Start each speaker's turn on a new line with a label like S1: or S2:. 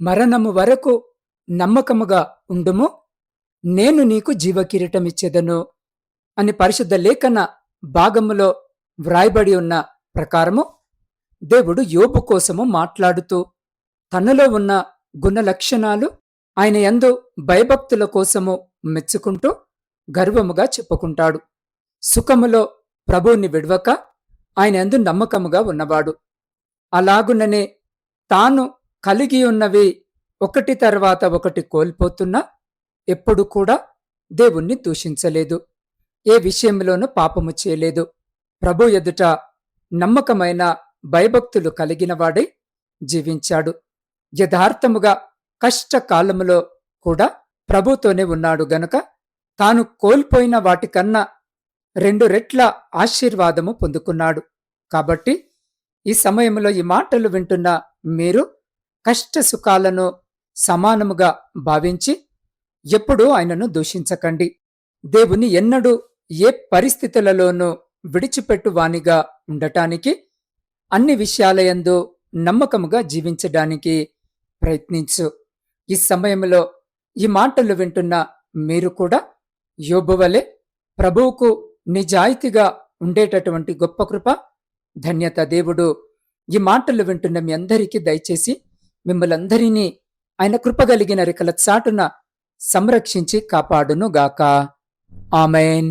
S1: మరణము వరకు నమ్మకముగా ఉండుము. నేను నీకు జీవకిరీటమిచ్చేదను అని పరిశుద్ధ లేఖన భాగములో వ్రాయబడి ఉన్న ప్రకారము దేవుడు యోపు కోసము మాట్లాడుతూ తనలో ఉన్న గుణ లక్షణాలు ఆయన యందు భయభక్తుల కోసము మెచ్చుకుంటూ గర్వముగా చెప్పుకుంటాడు. సుఖములో ప్రభువుని విడవక ఆయన ఎందు నమ్మకముగా ఉన్నవాడు. అలాగుననే తాను కలిగి ఉన్నవి ఒకటి తర్వాత ఒకటి కోల్పోతున్నా ఎప్పుడు కూడా దేవుణ్ణి దూషించలేదు. ఏ విషయంలోనూ పాపము చేయలేదు. ప్రభు ఎదుట నమ్మకమైన భయభక్తులు కలిగినవాడై జీవించాడు. యథార్థముగా కష్టకాలములో కూడా ప్రభుతోనే ఉన్నాడు గనుక తాను కోల్పోయిన వాటికన్నా రెండు రెట్ల ఆశీర్వాదము పొందుకున్నాడు. కాబట్టి ఈ సమయంలో ఈ మాటలు వింటున్న మీరు కష్ట సుఖాలను సమానముగా భావించి ఎప్పుడూ ఆయనను దూషించకండి. దేవుని ఎన్నడూ ఏ పరిస్థితులలోనూ విడిచిపెట్టువానిగా ఉండటానికి అన్ని విషయాలయందు నమ్మకముగా జీవించడానికి ప్రయత్నించు. ఈ సమయంలో ఈ మాటలు వింటున్న మీరు కూడా యోబువలే ప్రభువుకు నిజాయితీగా ఉండేటటువంటి గొప్ప కృప ధన్యత దేవుడు. ఈ మాటలు వింటున్న మీ అందరికీ దయచేసి మిమ్మలందరినీ ఆయన కృపగలిగిన రెక్కల చాటున సంరక్షించి కాపాడును గాక ఆమెన్.